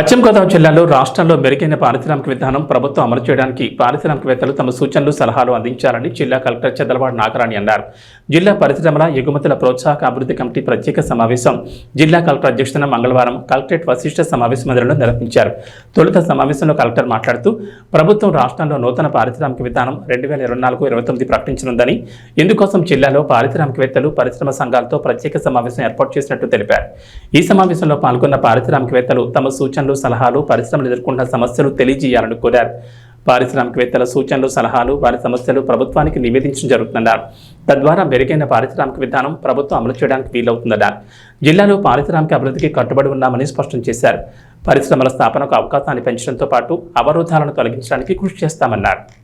పశ్చిమ గోదావరి జిల్లాలో రాష్ట్రంలో మెరుగైన పారిశ్రామిక విధానం ప్రభుత్వం అమలు చేయడానికి పారిశ్రామికవేత్తలు తమ సూచనలు సలహాలు అందించాలని జిల్లా కలెక్టర్ చంద్రబాబు నాగరాణి అన్నారు. జిల్లా పరిశ్రమల ఎగుమతుల ప్రోత్సాహక అభివృద్ధి కమిటీ ప్రత్యేక సమావేశం జిల్లా కలెక్టర్ అధ్యక్షతన మంగళవారం కలెక్టరేట్ వశిష్ఠ సమావేశ మందిరంలో నిర్వహించారు. తొలుత సమావేశంలో కలెక్టర్ మాట్లాడుతూ ప్రభుత్వం రాష్ట్రంలో నూతన పారిశ్రామిక విధానం రెండు వేల ఇరవై నాలుగు ఇరవై తొమ్మిది ప్రకటించనుందని ఇందుకోసం జిల్లాలో పారిశ్రామికవేత్తలు పరిశ్రమ సంఘాలతో ప్రత్యేక సమావేశం ఏర్పాటు చేసినట్టు తెలిపారు. ఈ సమావేశంలో పాల్గొన్న పారిశ్రామికవేత్తలు తమ సూచనలు సలహాలు పరిశ్రమలు ఎదుర్కొంటున్న సమస్యలు తెలియజేయాలని కోరారు. పారిశ్రామికవేత్తల సూచనలు సలహాలు వారి సమస్యలు ప్రభుత్వానికి నివేదించడం జరుగుతుందన్నారు. తద్వారా మెరుగైన పారిశ్రామిక విధానం ప్రభుత్వం అమలు చేయడానికి వీలవుతుందన్నారు. జిల్లాలో పారిశ్రామిక అభివృద్ధికి కట్టుబడి ఉన్నామని స్పష్టం చేశారు. పరిశ్రమల స్థాపనకు అవకాశాన్ని పెంచడంతో పాటు అవరోధాలను తొలగించడానికి కృషి చేస్తామన్నారు.